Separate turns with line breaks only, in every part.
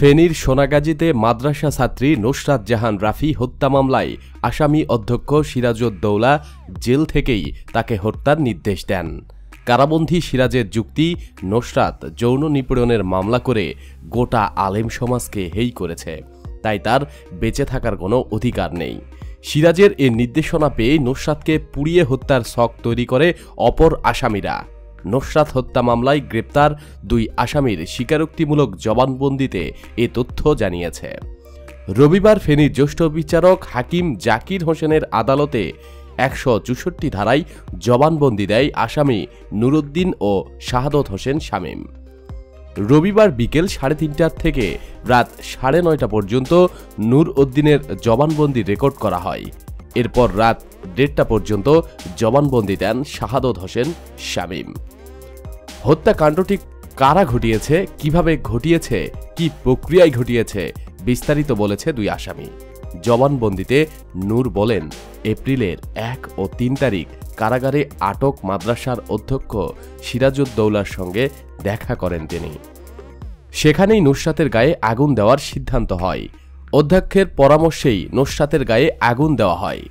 ফেনীর সোনাগাজীতে মাদ্রাসা ছাত্রী নুসরাত জাহান রাফি হত্যা মামলায় আসামি অধ্যক্ষ সিরাজউদ্দৌলা জেল থেকেই তাকে হত্যার নির্দেশ দেন কারাবন্দী সিরাজের যুক্তি নুসরাত যৌন নিপীড়নের মামলা করে গোটা আলেম সমাজকে হেই করেছে তাই তার বেঁচে থাকার কোনো অধিকার নেই সিরাজের এ নির্দেশনা পেয়ে নুসরাতকে পুড়িয়ে হত্যার শখ তৈরি করে অপর আসামিরা নসরাত হত্যা মামলায় গ্রেপ্তার দুই আসামির স্বীকারোক্তিমূলক জবানবন্দিতে এ তথ্য জানিয়েছে রবিবার ফেনীর জ্যেষ্ঠ বিচারক হাকিম জাকির হোসেনের আদালতে একশো চৌষট্টি ধারায় জবানবন্দি দেয় আসামি নুরুদ্দিন ও শাহাদত হোসেন শামীম রবিবার বিকেল সাড়ে তিনটার থেকে রাত সাড়ে নয়টা পর্যন্ত নুর উদ্দিনের জবানবন্দি রেকর্ড করা হয় এরপর রাত দেড়টা পর্যন্ত জবানবন্দি দেন শাহাদত হোসেন শামীম হত্যাকাণ্ডটি কারা ঘটিয়েছে কিভাবে ঘটিয়েছে কি প্রক্রিয়ায় ঘটিয়েছে বিস্তারিত বলেছে দুই আসামি জবানবন্দিতে নূর বলেন এপ্রিলের এক ও তিন তারিখ কারাগারে আটক মাদ্রাসার অধ্যক্ষ সিরাজউদ্দৌলার সঙ্গে দেখা করেন তিনি সেখানেই নুসরাতের গায়ে আগুন দেওয়ার সিদ্ধান্ত হয় অধ্যক্ষের পরামর্শেই নোসাতের গায়ে আগুন দেওয়া হয়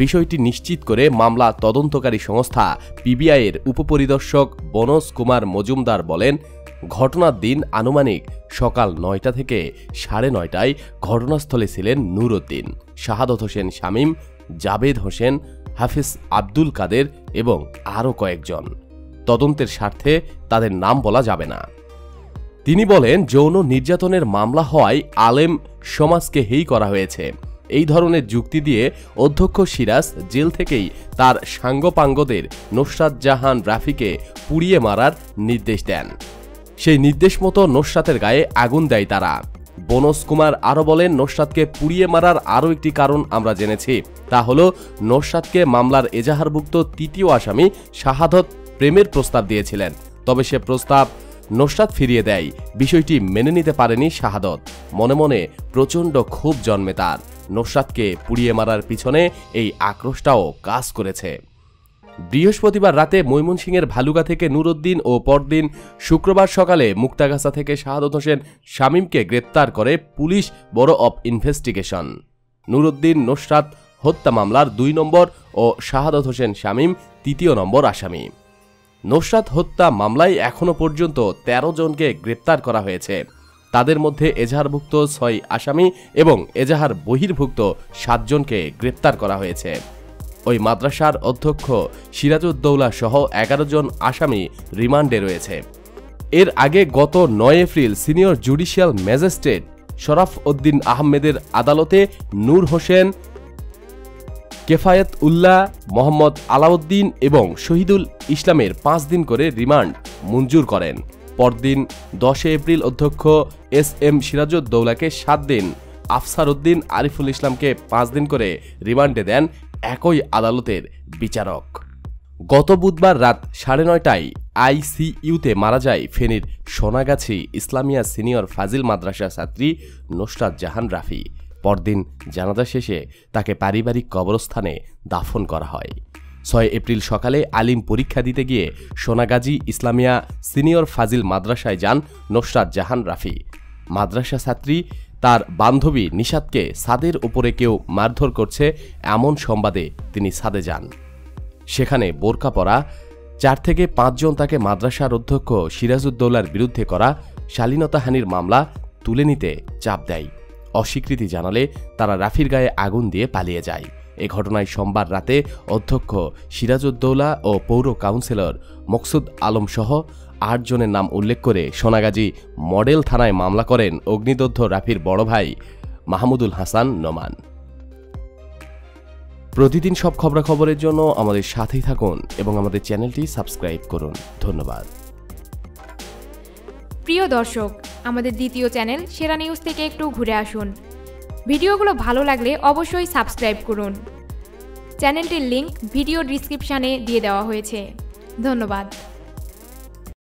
বিষয়টি নিশ্চিত করে মামলা তদন্তকারী সংস্থা পিবিআইয়ের উপপরিদর্শক বনজ কুমার মজুমদার বলেন ঘটনার দিন আনুমানিক সকাল নয়টা থেকে সাড়ে নয়টায় ঘটনাস্থলে ছিলেন নুরুদ্দিন শাহাদত হোসেন শামীম জাবেদ হোসেন হাফিজ আব্দুল কাদের এবং আরও কয়েকজন তদন্তের স্বার্থে তাদের নাম বলা যাবে না তিনি বলেন যৌন নির্যাতনের মামলা হওয়ায় আলেম সমাজকে হেই করা হয়েছে এই ধরনের যুক্তি দিয়ে অধ্যক্ষ সিরাজ জেল থেকেই তার সাঙ্গপাঙ্গদের নোসরাত জাহান রাফিকে পুড়িয়ে মারার নির্দেশ দেন সেই নির্দেশ মতো নোসরাতের গায়ে আগুন দেয় তারা বনস কুমার আরও বলেন নোসরাতকে পুড়িয়ে মারার আরও একটি কারণ আমরা জেনেছি তা হল নোসরাতকে মামলার এজাহারভুক্ত তৃতীয় আসামি শাহাদত প্রেমের প্রস্তাব দিয়েছিলেন তবে সে প্রস্তাব নুসরাত ফিরিয়ে দেয় বিষয়টি মেনে নিতে পারেনি শাহাদত মনে মনে প্রচণ্ড ক্ষোভ জন্মে তার নুসরাতকে পুড়িয়ে মারার পিছনে এই আক্রোশটাও কাজ করেছে বৃহস্পতিবার রাতে ময়মনসিংহের ভালুকা থেকে নুরুদ্দিন ও পরদিন শুক্রবার সকালে মুক্তাগাছা থেকে শাহাদত হোসেন শামীমকে গ্রেপ্তার করে পুলিশ বড় অব ইনভেস্টিগেশন নুরুদ্দিন নুসরাত হত্যা মামলার দুই নম্বর ও শাহাদত হোসেন শামীম তৃতীয় নম্বর আসামি নোশাদ হত্যা মামলায় এখনও পর্যন্ত ১৩ জনকে গ্রেপ্তার করা হয়েছে তাদের মধ্যে এজাহারভুক্ত ছয় আসামি এবং এজাহার বহির্ভুক্ত সাতজনকে গ্রেপ্তার করা হয়েছে ওই মাদ্রাসার অধ্যক্ষ সিরাজউদ্দৌলা সহ এগারো জন আসামি রিমান্ডে রয়েছে এর আগে গত নয় April senior judicial magistrate Sharaf Uddin আহমেদের আদালতে নূর হোসেন কেফায়েত উল্লাহ মোহাম্মদ আলাউদ্দিন এবং শহীদুল ইসলামের পাঁচ দিন করে রিমান্ড মঞ্জুর করেন পরদিন দশে এপ্রিল অধ্যক্ষ এস এম সিরাজউদ্দৌলাকে সাত দিন আফসার উদ্দিন আরিফুল ইসলামকে পাঁচ দিন করে রিমান্ডে দেন একই আদালতের বিচারক গত বুধবার রাত সাড়ে নয়টায় আইসিইউতে মারা যায় ফেনীর সোনাগাছি ইসলামিয়া সিনিয়র ফাজিল মাদ্রাসা ছাত্রী নুসরাত জাহান রাফি পরদিন জানাজা শেষে তাকে পারিবারিক কবরস্থানে দাফন করা হয় ছয় এপ্রিল সকালে আলিম পরীক্ষা দিতে গিয়ে সোনাগাজী ইসলামিয়া সিনিয়র ফাজিল মাদ্রাসায় যান নোসরাত জাহান রাফি মাদ্রাসা ছাত্রী তার বান্ধবী নিষাদকে সাদের ওপরে কেউ মারধর করছে এমন সংবাদে তিনি সাদে যান সেখানে বোরকা পরা চার থেকে পাঁচজন তাকে মাদ্রাসার অধ্যক্ষ সিরাজউদ্দৌলার বিরুদ্ধে করা শালীনতাহানির মামলা তুলে নিতে চাপ দেয় অস্বীকৃতি জানালে তারা রাফির গায়ে আগুন দিয়ে পালিয়ে যায় এ ঘটনায় সোমবার রাতে অধ্যক্ষ সিরাজউদ্দৌলা ও পৌর কাউন্সিলর মকসুদ আলমসহ আটজনের নাম উল্লেখ করে সোনাগাজী মডেল থানায় মামলা করেন অগ্নিদগ্ধ রাফির বড় ভাই মাহমুদুল হাসান নোমান প্রতিদিন সব খবরাখবরের জন্য আমাদের সাথেই থাকুন এবং আমাদের চ্যানেলটি সাবস্ক্রাইব করুন ধন্যবাদ প্রিয় দর্শক আমাদের দ্বিতীয় চ্যানেল সেরা নিউজ থেকে একটু ঘুরে আসুন ভিডিওগুলো ভালো লাগলে অবশ্যই সাবস্ক্রাইব করুন চ্যানেলটির লিংক ভিডিও ডিসক্রিপশানে দিয়ে দেওয়া হয়েছে ধন্যবাদ